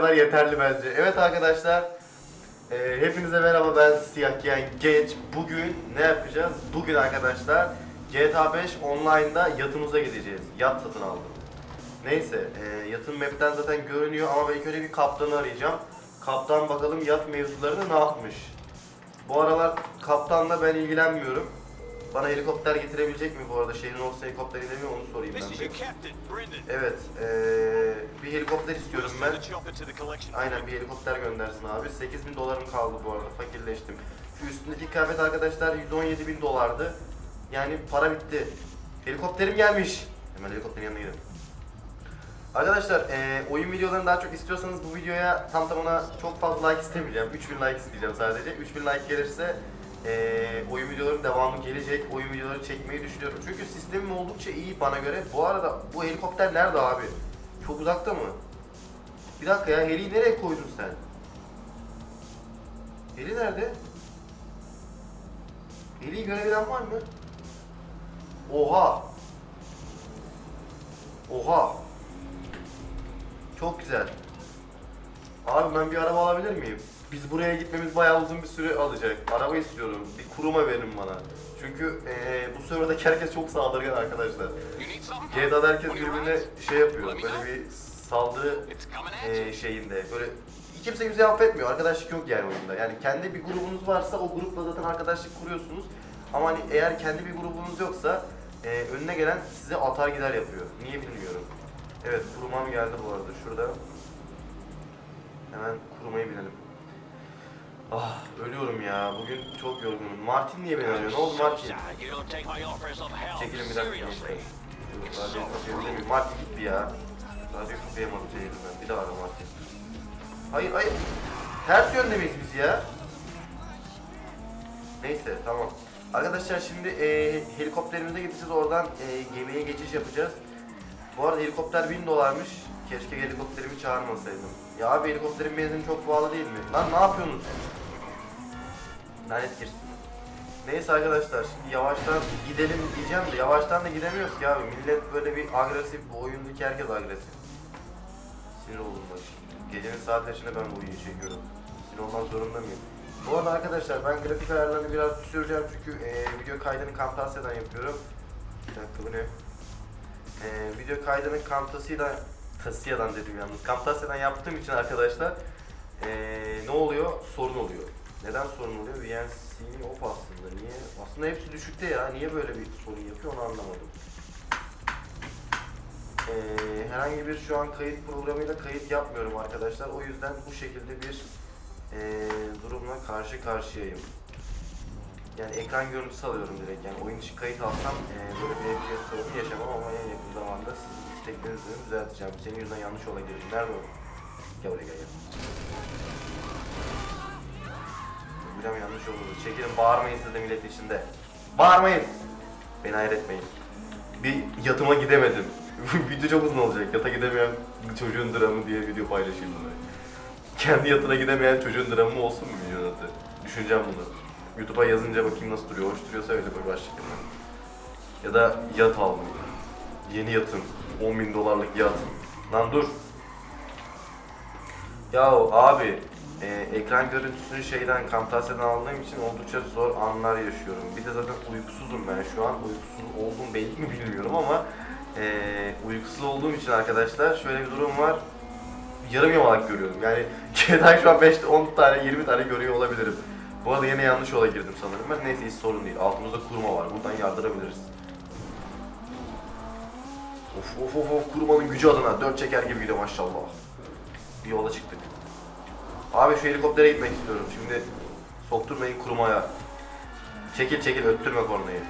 kadar yeterli bence. Evet arkadaşlar. e, hepinize merhaba ben Siyah Giyen Genç. Bugün ne yapacağız? Bugün arkadaşlar GTA 5 online'da yatımıza gideceğiz. Yat satın aldım. Neyse e, yatın map'ten zaten görünüyor ama ben ilk önce bir kaptanı arayacağım. Kaptan bakalım yat mevzularını ne yapmış. Bu aralar kaptanla ben ilgilenmiyorum. Bana helikopter getirebilecek mi bu arada? Şehrin ortasına helikopter inemiyor onu sorayım ben bir. Evet, eee, bir helikopter istiyorum ben. Aynen bir helikopter göndersin abi. 8000 dolarım kaldı bu arada. Fakirleştim. Şu üstündeki kıyafet arkadaşlar 117 bin dolardı. Yani para bitti. Helikopterim gelmiş. Hemen helikopterin yanına gidelim. Arkadaşlar eee, oyun videolarını daha çok istiyorsanız bu videoya tam tamına çok fazla like istemeyeceğim. 3000 like isteyeceğim sadece. 3000 like gelirse eee oyun videolarının devamı gelecek. Oyun videoları çekmeyi düşünüyorum. Çünkü sistemim oldukça iyi bana göre. Bu arada bu helikopter nerede abi? Çok uzakta mı? Bir dakika ya Heli'yi nereye koydun sen? Heli nerede? Heli'yi görebilen var mı? Oha! Oha! Çok güzel. Abi ben bir araba alabilir miyim? Biz buraya gitmemiz bayağı uzun bir süre alacak. Araba istiyorum. Bir kuruma verin bana. Çünkü eee bu serverdaki herkes çok saldırgan arkadaşlar. GTA'da herkes birbirine şey yapıyor. Böyle bir saldırı It's coming at you. e, şeyinde böyle kimse kimseyi affetmiyor. Arkadaşlık yok yani oyunda. Yani kendi bir grubunuz varsa o grupla zaten arkadaşlık kuruyorsunuz. Ama hani eğer kendi bir grubunuz yoksa e, önüne gelen size atar gider yapıyor. Niye bilmiyorum. Evet kurumam geldi bu arada şurada. Hemen kurumayı binelim. Ah ölüyorum ya. Bugün çok yorgunum. Martin niye beni arıyor? Ne oldu Martin? Çekilin bir dakika. Radyoyu kapayabilir miyim? Martin gitti ya. Radyoyu kapayamadım cehilden. Bir daha ara Martin. Hayır hayır. Ters yönde miyiz biz ya? Neyse tamam. Arkadaşlar şimdi e, helikopterimize gideceğiz. Oradan e, gemiye geçiş yapacağız. Bu arada helikopter 1000 dolarmış. Keşke helikopterimi çağırmasaydım. Ya abi helikopterin benzini çok pahalı değil mi? Lan ne yapıyorsunuz? Lanet girsin. Neyse arkadaşlar şimdi yavaştan gidelim diyeceğim de yavaştan da gidemiyoruz ki abi. Millet böyle bir agresif, bu oyundaki herkes agresif. Sinir oldum bak. Gecenin saat yaşında ben bu oyunu çekiyorum. Sinir olmak zorunda mıyım? Bu arada arkadaşlar ben grafik ayarlarını biraz düşüreceğim çünkü e, video kaydını Camtasia'dan yapıyorum. Bir dakika bu ne? E, video kaydını Camtasia'dan Tasia'dan dedim yalnız. Camtasia'dan yaptığım için arkadaşlar e, ne oluyor? Sorun oluyor. Neden sorun oluyor? VNC'nin off aslında. Niye? Aslında hepsi düşükte ya. Niye böyle bir sorun yapıyor onu anlamadım. Ee, herhangi bir şu an kayıt programıyla kayıt yapmıyorum arkadaşlar. O yüzden bu şekilde bir ee, durumla karşı karşıyayım. Yani ekran görüntüsü alıyorum direkt. Yani oyun içi kayıt alsam ee, böyle bir FPS sorunu yaşamam ama en yakın zamanda sizin isteklerinizi düzelteceğim. Senin yüzünden yanlış yola girdim. Nerede o? Gel buraya gel. gel. Hocam yanlış oldu. Çekilin bağırmayın siz de millet içinde. Bağırmayın. Beni hayretmeyin. Bir yatıma gidemedim. video çok uzun olacak. Yata gidemeyen çocuğun dramı diye video paylaşayım bunu. Kendi yatına gidemeyen çocuğun dramı olsun mu videonun adı? Düşüneceğim bunu. YouTube'a yazınca bakayım nasıl duruyor. Hoş duruyorsa öyle başlayayım ben. Ya da yat aldım. Yeni yatım. 10 bin dolarlık yat. Lan dur. Ya abi e, ekran görüntüsünü şeyden Camtasia'dan aldığım için oldukça zor anlar yaşıyorum. Bir de zaten uykusuzum ben şu an. Uykusuz olduğum belli mi bilmiyorum ama e, uykusuz olduğum için arkadaşlar şöyle bir durum var. Yarım yamalak görüyorum. Yani GTA şu an 5'te 10 tane 20 tane görüyor olabilirim. Bu arada yine yanlış yola girdim sanırım ben. Neyse hiç sorun değil. Altımızda kurma var. Buradan yardırabiliriz. Of of of of kurmanın gücü adına dört çeker gibi gidiyor maşallah. Bir yola çıktık. Abi şu helikoptere gitmek istiyorum. Şimdi sokturmayın kurumaya. Çekil çekil öttürme kornayı.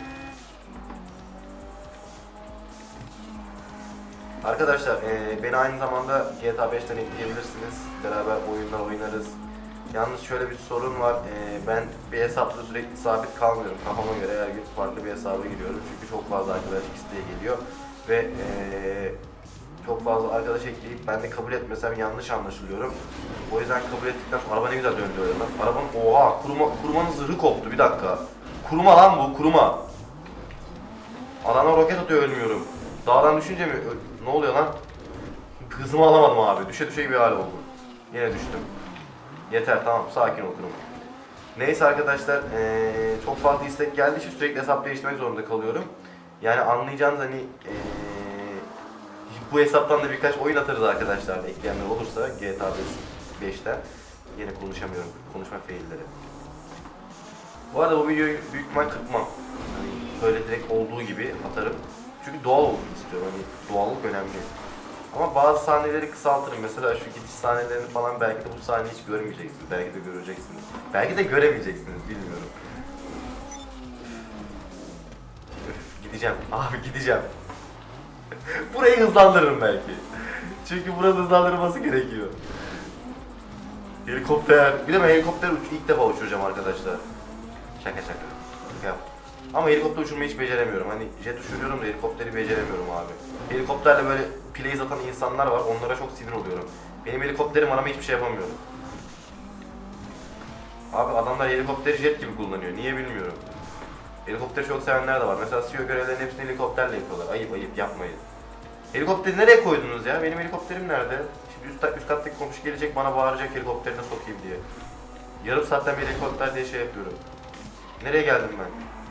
Arkadaşlar eee, beni aynı zamanda GTA 5'ten ekleyebilirsiniz. Beraber oyunlar oynarız. Yalnız şöyle bir sorun var. Eee, ben bir hesapta sürekli sabit kalmıyorum. Kafama göre her gün farklı bir hesaba giriyorum. Çünkü çok fazla arkadaş isteği geliyor. Ve eee, çok fazla arkadaş ekleyip ben de kabul etmesem yanlış anlaşılıyorum. O yüzden kabul ettikten sonra araba ne güzel döndü öyle lan. Arabanın oha kuruma, kurumanın zırhı koptu bir dakika. Kuruma lan bu kuruma. Adamlar roket atıyor ölmüyorum. Dağdan düşünce mi? Ne oluyor lan? Hızımı alamadım abi. Düşe düşe bir hal oldu. Yine düştüm. Yeter tamam sakin ol kurum. Neyse arkadaşlar eee, çok fazla istek için sürekli hesap değiştirmek zorunda kalıyorum. Yani anlayacağınız hani eee, bu hesaptan da birkaç oyun atarız arkadaşlar ekleyenler olursa GTA 5 5'ten. Yine konuşamıyorum. Konuşma failleri. Bu arada bu videoyu büyük ihtimal kırpmam. Hani böyle direkt olduğu gibi atarım. Çünkü doğal olsun istiyorum. Hani doğallık önemli. Ama bazı sahneleri kısaltırım. Mesela şu gidiş sahnelerini falan belki de bu sahneyi hiç görmeyeceksiniz. Belki de göreceksiniz. Belki de göremeyeceksiniz. Bilmiyorum. Gideceğim. Abi gideceğim. Burayı hızlandırırım belki. Çünkü buranın hızlandırılması gerekiyor. Helikopter. Bir de ben helikopter uç ilk defa uçuracağım arkadaşlar. Şaka şaka. Şaka. Ama helikopter uçurmayı hiç beceremiyorum. Hani jet uçuruyorum da helikopteri beceremiyorum abi. Helikopterle böyle plays atan insanlar var. Onlara çok sinir oluyorum. Benim helikopterim arama hiçbir şey yapamıyorum. Abi adamlar helikopteri jet gibi kullanıyor. Niye bilmiyorum. Helikopteri çok sevenler de var. Mesela CEO görevlerinin hepsini helikopterle yapıyorlar. Ayıp ayıp yapmayın. Helikopteri nereye koydunuz ya? Benim helikopterim nerede? Şimdi üst, üst kattaki komşu gelecek bana bağıracak helikopterine sokayım diye. Yarım saatten beri helikopter diye şey yapıyorum. Nereye geldim ben?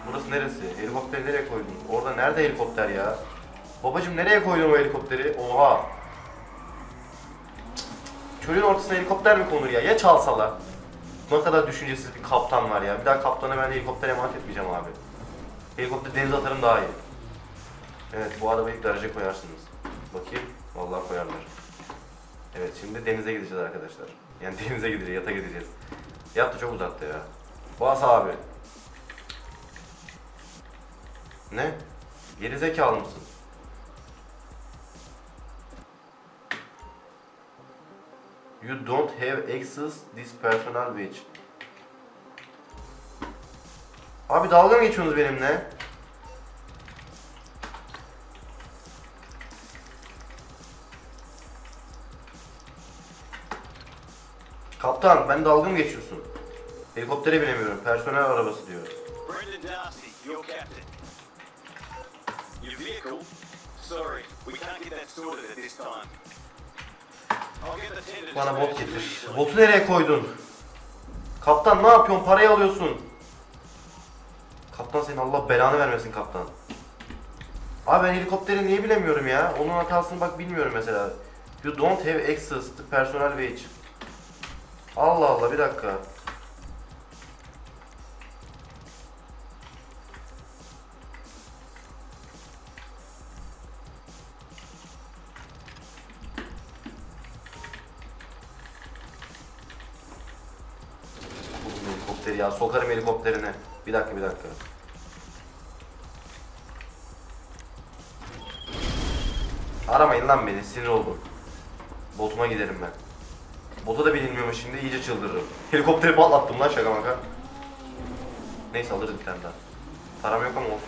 Burası neresi? Helikopteri nereye koydunuz? Orada nerede helikopter ya? Babacım nereye koydun o helikopteri? Oha! Çölün ortasına helikopter mi konur ya? Ya çalsalar? Ne kadar düşüncesiz bir kaptan var ya. Bir daha kaptana ben helikopter emanet etmeyeceğim abi. Helikopter denize atarım daha iyi. Evet bu arabayı garaja koyarsınız. Bakayım. Vallahi koyarlar. Evet şimdi denize gideceğiz arkadaşlar. Yani denize gideceğiz, yata gideceğiz. Yat çok uzattı ya. Bas abi. Ne? Geri zekalı mısın? You don't have access this personal wage. Abi dalga mı geçiyorsunuz benimle? Kaptan ben dalga mı geçiyorsun? Helikoptere binemiyorum. Personel arabası diyor. Bana bot getir. Botu nereye koydun? Kaptan ne yapıyorsun? Parayı alıyorsun. Kaptan senin Allah belanı vermesin kaptan. Abi ben helikopteri niye bilemiyorum ya? Onun hatasını bak bilmiyorum mesela. You don't have access to personal wage. Allah Allah bir dakika. Helikopteri ya sokarım helikopterine. Bir dakika bir dakika. Aramayın lan beni sinir oldum. Botuma giderim ben. Bota da bilinmiyormuş şimdi iyice çıldırırım. Helikopteri patlattım lan şaka maka. Neyse alırız bir tane daha. Param yok ama olsun.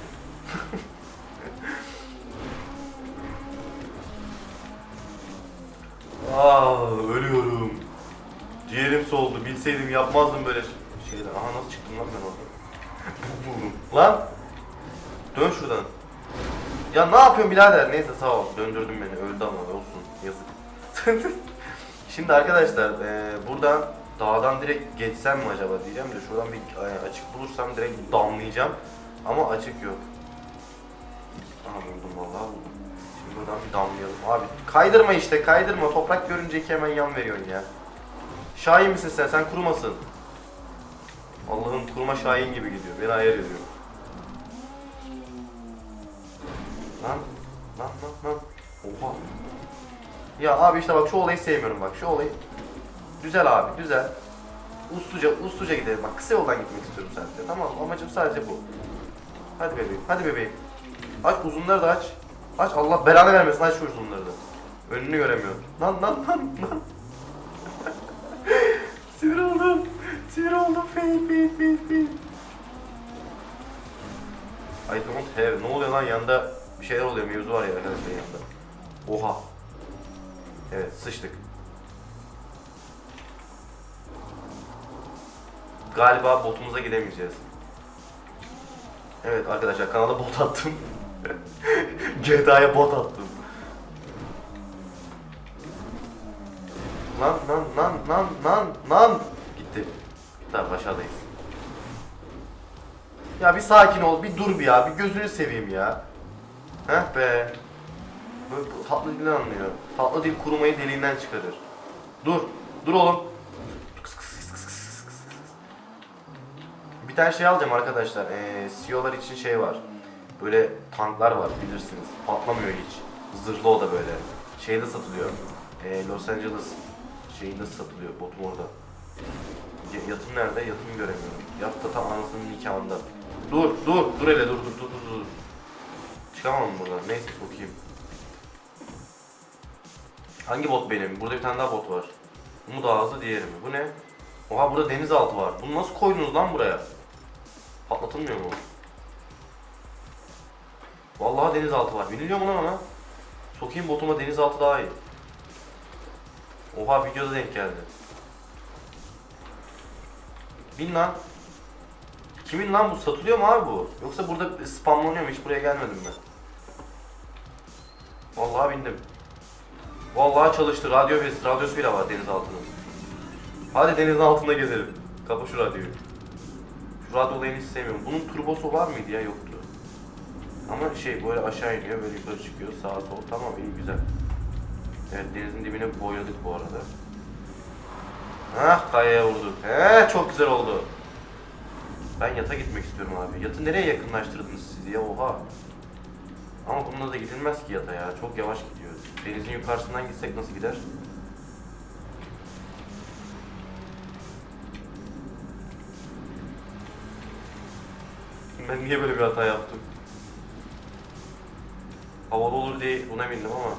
Aa ölüyorum. Ciğerim soldu. Bilseydim yapmazdım böyle şeyler. Aha nasıl çıktım lan ben orada? Lan! Dön şuradan. Ya ne yapıyorsun birader? Neyse sağ ol. Döndürdün beni. Öldü ama olsun. Yazık. Şimdi arkadaşlar eee buradan dağdan direkt geçsem mi acaba diyeceğim de şuradan bir e, açık bulursam direkt damlayacağım. Ama açık yok. Aha buldum vallahi buldum. Şimdi buradan bir damlayalım. Abi kaydırma işte kaydırma. Toprak görünce hemen yan veriyorsun ya. Şahin misin sen? Sen kurumasın. Allah'ım kuruma Şahin gibi gidiyor. Beni ayar ediyor. Lan lan lan lan. Oha. Ya abi işte bak şu olayı sevmiyorum bak. Şu olayı güzel abi güzel. Usluca usluca gidelim. Bak kısa yoldan gitmek istiyorum sadece. Tamam amacım sadece bu. Hadi bebeğim. Hadi bebeğim. Aç uzunları da aç. Aç Allah belanı vermesin aç şu uzunları da. Önünü göremiyorum. Lan lan lan lan. Sinir oldum. Sinir oldum. Fail fail fail fail. I don't have. Ne oluyor lan yanında bir şeyler oluyor mevzu var ya arkadaşlar yanında. Oha. Evet sıçtık. Galiba botumuza gidemeyeceğiz. Evet arkadaşlar kanala bot attım. GTA'ya bot attım. Lan lan lan lan. Gitti. Tamam aşağıdayız. Ya bir sakin ol, bir dur bir ya, bir gözünü seveyim ya. Heh be. Böyle tatlı dilden anlıyor. Tatlı dil kurumayı deliğinden çıkarır. Dur, dur oğlum. Bir tane şey alacağım arkadaşlar. Ee, CEO'lar için şey var. Böyle tanklar var bilirsiniz. Patlamıyor hiç. Zırhlı o da böyle. Şeyde satılıyor. Ee, Los Angeles şeyinde satılıyor. Botum orada. Ya- Yatım nerede? Yatım göremiyorum. Yat da tam anasının nikahında. Dur, dur, dur hele dur, dur, dur, dur, dur. Çıkamam buradan. Neyse sokayım. Hangi bot benim? Burada bir tane daha bot var. Umut ağzı diğeri mi? Bu ne? Oha burada denizaltı var. Bunu nasıl koydunuz lan buraya? Patlatılmıyor mu? Vallahi denizaltı var. Biniliyor mu lan ona? Sokayım botuma denizaltı daha iyi. Oha videoda denk geldi. Bin lan. Kimin lan bu? Satılıyor mu abi bu? Yoksa burada spamlanıyor mu? Hiç buraya gelmedim ben. Vallahi bindim. Vallahi çalıştı. Radyo ve radyosu bile var denizaltının. Hadi denizin altında gezelim. Kapa şu radyoyu. Şu radyo olayını hiç sevmiyorum. Bunun turbosu var mıydı ya? Yoktu. Ama şey böyle aşağı iniyor, böyle yukarı çıkıyor. Sağa sol. Tamam iyi güzel. Evet denizin dibine boyadık bu arada. Hah kayaya vurduk. He çok güzel oldu. Ben yata gitmek istiyorum abi. Yatı nereye yakınlaştırdınız siz ya? Oha. Ama bununla da gidilmez ki yata ya. Çok yavaş gidiyoruz. Denizin yukarısından gitsek nasıl gider? Ben niye böyle bir hata yaptım? Havalı olur diye buna bindim ama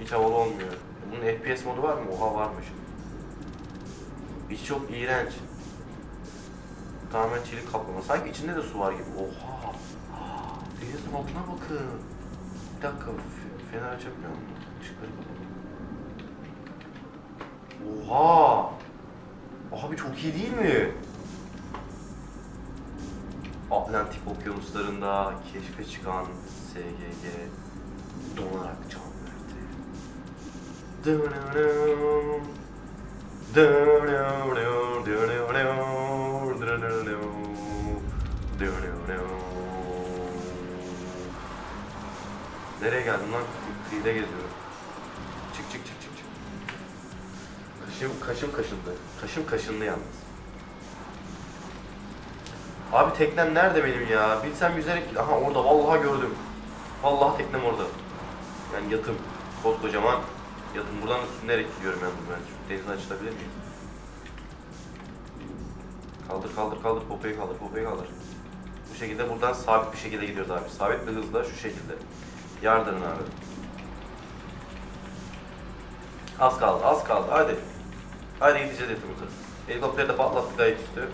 hiç havalı olmuyor. Bunun FPS modu var mı? Oha varmış. İç çok iğrenç. Tamamen çelik kaplama. Sanki içinde de su var gibi. Oha! Denizin altına bakın. Bir dakika. Fener açabiliyor muyum? Işıkları kapatalım. Oha! Abi çok iyi değil mi? Atlantik okyanuslarında keşfe çıkan SGG donarak can verdi. Nereye geldin lan? Kıyıda geziyorum. Çık çık çık çık çık. Kaşım, kaşım kaşındı. Kaşım kaşındı yalnız. Abi teknem nerede benim ya? Bilsem yüzerek... Aha orada vallahi gördüm. Vallahi teknem orada. Yani yatım. Koskocaman yatım. Buradan sürünerek gidiyorum yani ben. Şu denizden açılabilir miyim? Kaldır kaldır kaldır popoyu kaldır popoyu kaldır. Bu şekilde buradan sabit bir şekilde gidiyoruz abi. Sabit bir hızla şu şekilde. Yardırın abi. Az kaldı az kaldı hadi. Hadi gideceğiz yatımıza. Helikopteri de patlattık ayaküstü.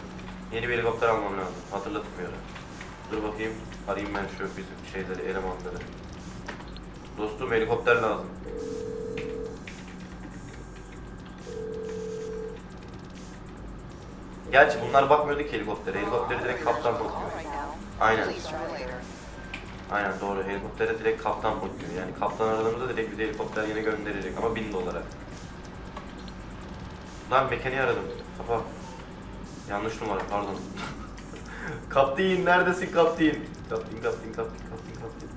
Yeni bir helikopter almam lazım. Hatırlatmıyor. Dur bakayım. Arayayım ben şu bizim şeyleri, elemanları. Dostum helikopter lazım. Gerçi bunlar bakmıyordu ki helikoptere. Helikoptere direkt kaptan bakıyor. Aynen. Aynen doğru. Helikoptere direkt kaptan bakıyor. Yani kaptan aradığımızda direkt bize helikopter yine gönderecek ama 1000 dolara. Lan mekaniği aradım. Kapa. Yanlış numara pardon. kaptan neredesin kaptan? Kaptan kaptan kaptan kaptan kaptan.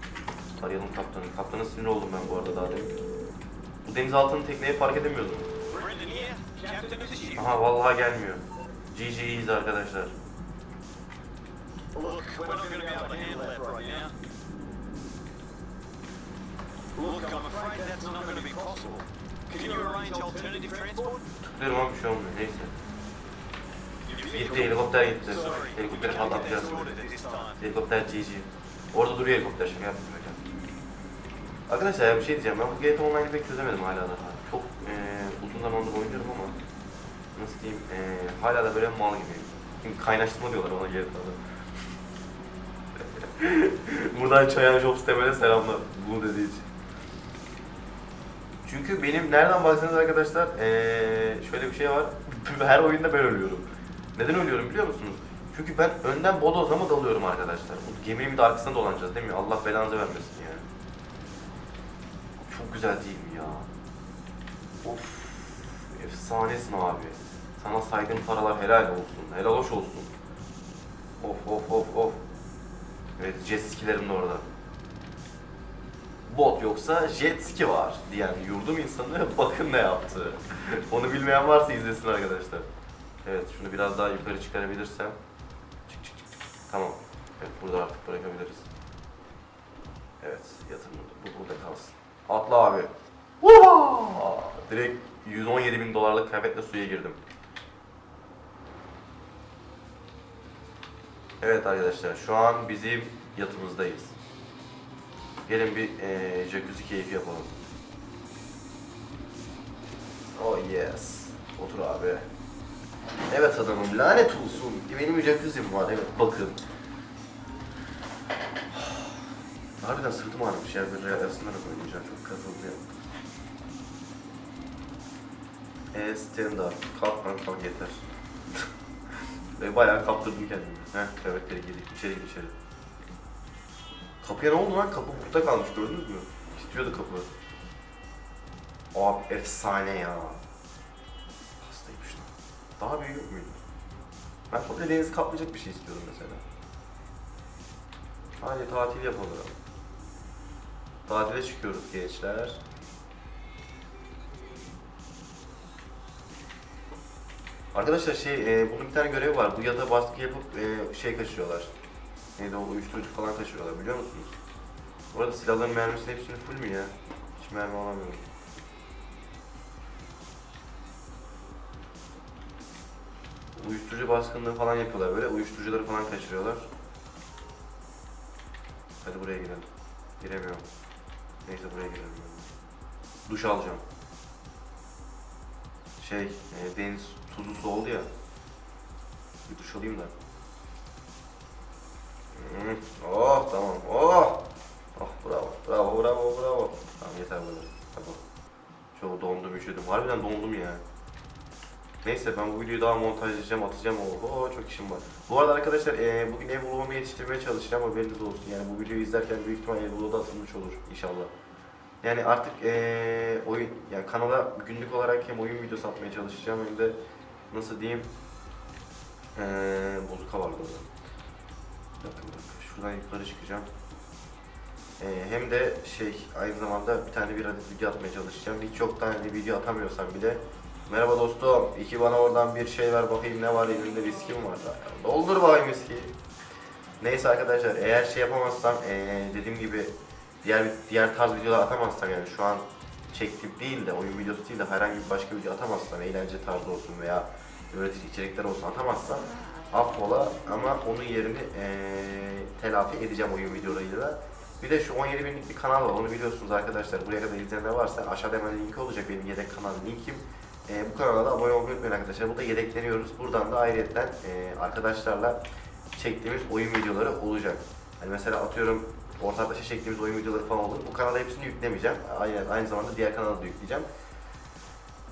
Arayalım kaptanı. Kaptana sinir oldum ben bu arada daha demin. Bu denizaltının tekneyi fark edemiyordum. Aha vallahi gelmiyor. GG'yiz arkadaşlar. Tıklıyorum ama bir şey olmuyor. Neyse. Gitti helikopter gitti. Helikopteri patlatacağız. Helikopter GG. Orada duruyor helikopter şaka hocam. Arkadaşlar ya bir şey diyeceğim ben bu GTA Online'ı pek çözemedim hala da. Çok eee uzun zamandır oynuyorum ama nasıl diyeyim eee hala da böyle mal gibiyim. Şimdi kaynaştırma diyorlar ona GTA'da. Buradan Çayan Jobs temele selamlar bunu dediği için. Çünkü benim nereden baksanız arkadaşlar eee şöyle bir şey var. Her oyunda ben ölüyorum. Neden ölüyorum biliyor musunuz? Çünkü ben önden bodozlama dalıyorum arkadaşlar. Bu geminin de arkasına dolanacağız değil mi? Allah belanızı vermesin yani. Çok güzel değil mi ya? Of. Efsanesin abi. Sana saydığım paralar helal olsun. Helal hoş olsun. Of of of of. Evet jet skilerim de orada. Bot yoksa jet ski var diyen yurdum insanı bakın ne yaptı. Onu bilmeyen varsa izlesin arkadaşlar. Evet şunu biraz daha yukarı çıkarabilirsem. Çık çık çık. Tamam. Evet burada artık bırakabiliriz. Evet yatın. Bu burada kalsın. Atla abi. Direkt 117 bin dolarlık kıyafetle suya girdim. Evet arkadaşlar şu an bizim yatımızdayız. Gelin bir eee jacuzzi keyfi yapalım. Oh yes. Otur abi. Evet adamım lanet olsun. Benim jacuzzi'm var evet bakın. Harbiden sırtım ağrımış ya böyle arasında da koymayacağım çok katıldı ya. E stand up. Kalk lan kalk yeter. Ve bayağı kaptırdım kendimi. Heh bebekleri girdik içeri içeri. Kapıya ne oldu lan? Kapı burada kalmış gördünüz mü? Titriyordu kapı. Abi efsane ya. Hastaymış lan. Daha büyük yok? Ben komple deniz kaplayacak bir şey istiyorum mesela. Hadi tatil yapalım. Tatile çıkıyoruz gençler. Arkadaşlar şey, e, bunun bir tane görevi var. Bu yata baskı yapıp e, şey kaçırıyorlar. Neydi o uyuşturucu falan kaçırıyorlar biliyor musunuz? Bu arada silahların mermisinin hepsini full mü ya? Hiç mermi alamıyorum. Uyuşturucu baskınlığı falan yapıyorlar böyle. Uyuşturucuları falan kaçırıyorlar. Hadi buraya girelim. Giremiyorum. Neyse buraya girelim. Duş alacağım. Şey, e, deniz tuzlu su oldu ya. Bir duş alayım da. Hmm, Oh tamam. Oh. Oh bravo. Bravo bravo bravo. Tamam yeter böyle. Tamam. Çok dondum üşüdüm. Harbiden dondum ya. Neyse ben bu videoyu daha montajlayacağım, atacağım. Oho çok işim var. Bu arada arkadaşlar e, bugün ev vlogumu yetiştirmeye çalışacağım haberiniz olsun. Yani bu videoyu izlerken büyük ihtimal ev da atılmış olur inşallah. Yani artık e, oyun, yani kanala günlük olarak hem oyun videosu atmaya çalışacağım hem de nasıl diyeyim e, bozuka vardı orada. Bir dakika. Şuradan yukarı çıkacağım. E, hem de şey aynı zamanda bir tane bir adet video atmaya çalışacağım. Hiç yoktan bir video atamıyorsam bile Merhaba dostum. İki bana oradan bir şey ver bakayım ne var elinde viski mi var? Doldur bakayım viski. Neyse arkadaşlar eğer şey yapamazsam eee, dediğim gibi diğer diğer tarz videolar atamazsam yani şu an çektiğim değil de oyun videosu değil de herhangi bir başka video atamazsam eğlence tarzı olsun veya öğretici içerikler olsun atamazsam affola ama onun yerini eee, telafi edeceğim oyun videolarıyla. Bir de şu 17 binlik bir kanal var onu biliyorsunuz arkadaşlar buraya kadar izleyenler varsa aşağıda hemen linki olacak benim yedek kanal linkim. Ee, bu kanala da abone olmayı unutmayın arkadaşlar. Burada yedekleniyoruz. Buradan da ayrıyetten e, arkadaşlarla çektiğimiz oyun videoları olacak. Hani mesela atıyorum ortaklaşa çektiğimiz oyun videoları falan olur. Bu kanala hepsini yüklemeyeceğim. Aynı, aynı zamanda diğer kanala da yükleyeceğim.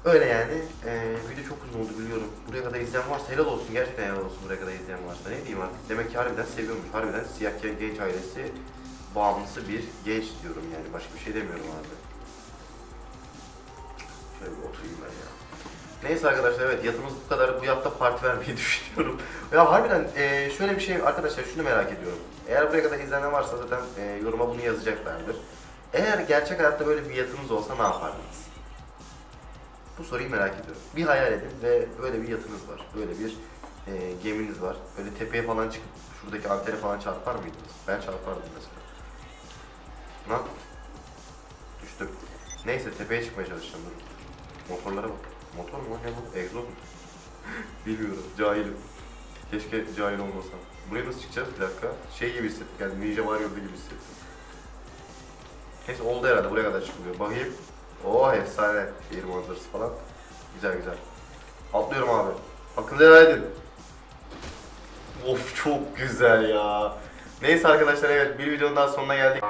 Öyle yani. Ee, video çok uzun oldu biliyorum. Buraya kadar izleyen varsa helal olsun. Gerçekten helal olsun buraya kadar izleyen varsa. Ne diyeyim artık. Demek ki harbiden seviyormuş. Harbiden siyah genç ailesi bağımlısı bir genç diyorum yani. Başka bir şey demiyorum abi. Şöyle bir oturayım ben ya. Neyse arkadaşlar evet yatımız bu kadar. Bu yatta parti vermeyi düşünüyorum. Ya harbiden e, şöyle bir şey arkadaşlar şunu merak ediyorum. Eğer buraya kadar izleyen varsa zaten e, yoruma bunu yazacaklardır. Eğer gerçek hayatta böyle bir yatınız olsa ne yapardınız? Bu soruyu merak ediyorum. Bir hayal edin ve böyle bir yatınız var. Böyle bir e, geminiz var. Böyle tepeye falan çıkıp şuradaki antene falan çarpar mıydınız? Ben çarpardım mesela. Lan düştüm. Neyse tepeye çıkmaya çalışacağım. Dur. Motorlara bak. Motor mu? Ne bu? Egzoz mu? Bilmiyorum. Cahilim. Keşke cahil olmasam. Buraya nasıl çıkacağız? Bir dakika. Şey gibi hissettim. Yani Ninja Warrior'da gibi hissettim. Neyse oldu herhalde. Buraya kadar çıkılıyor. Bakayım. Oh efsane. Şehir manzarası falan. Güzel güzel. Atlıyorum abi. Hakkınızı helal edin. Of çok güzel ya. Neyse arkadaşlar evet bir videonun daha sonuna geldik.